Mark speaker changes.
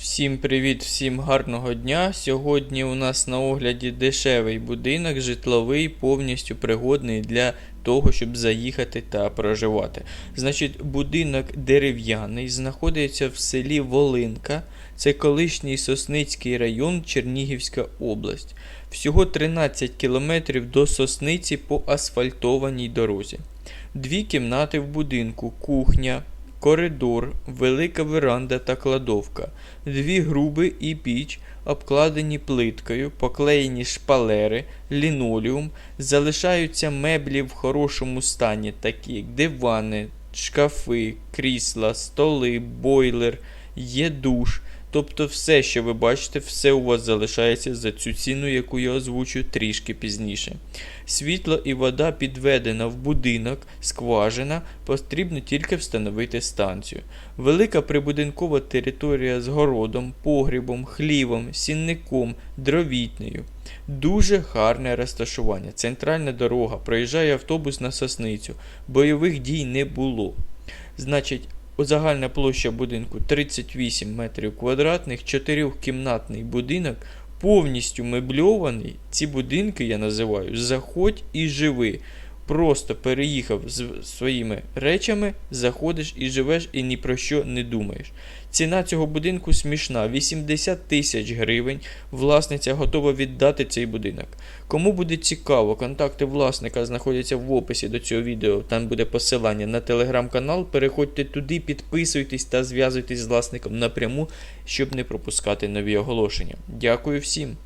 Speaker 1: Всім привіт, всім гарного дня. Сьогодні у нас на огляді дешевий будинок, житловий, повністю пригодний для того, щоб заїхати та проживати. Значить, будинок дерев'яний, знаходиться в селі Волинка. Це колишній Сосницький район, Чернігівська область. Всього 13 кілометрів до Сосниці по асфальтованій дорозі. Дві кімнати в будинку, кухня, коридор, велика веранда та кладовка, дві груби і піч, обкладені плиткою, поклеєні шпалери, лінолеум, залишаються меблі в хорошому стані, такі як дивани, шкафи, крісла, столи, бойлер, є душ. Тобто все, що ви бачите, все у вас залишається за цю ціну, яку я озвучу трішки пізніше. Світло і вода підведена в будинок, скважина, потрібно тільки встановити станцію. Велика прибудинкова територія з городом, погрібом, хлівом, сінником, дровітнею. Дуже гарне розташування. Центральна дорога, проїжджає автобус на сосницю. Бойових дій не було. Значить, загальна площа будинку 38 метрів квадратних, чотирьохкімнатний будинок, повністю мебльований. Ці будинки я називаю Заходь і живи. Просто переїхав з своїми речами, заходиш і живеш, і ні про що не думаєш. Ціна цього будинку смішна 80 тисяч гривень. Власниця готова віддати цей будинок. Кому буде цікаво, контакти власника знаходяться в описі до цього відео. Там буде посилання на телеграм-канал. Переходьте туди, підписуйтесь та зв'язуйтесь з власником напряму, щоб не пропускати нові оголошення. Дякую всім!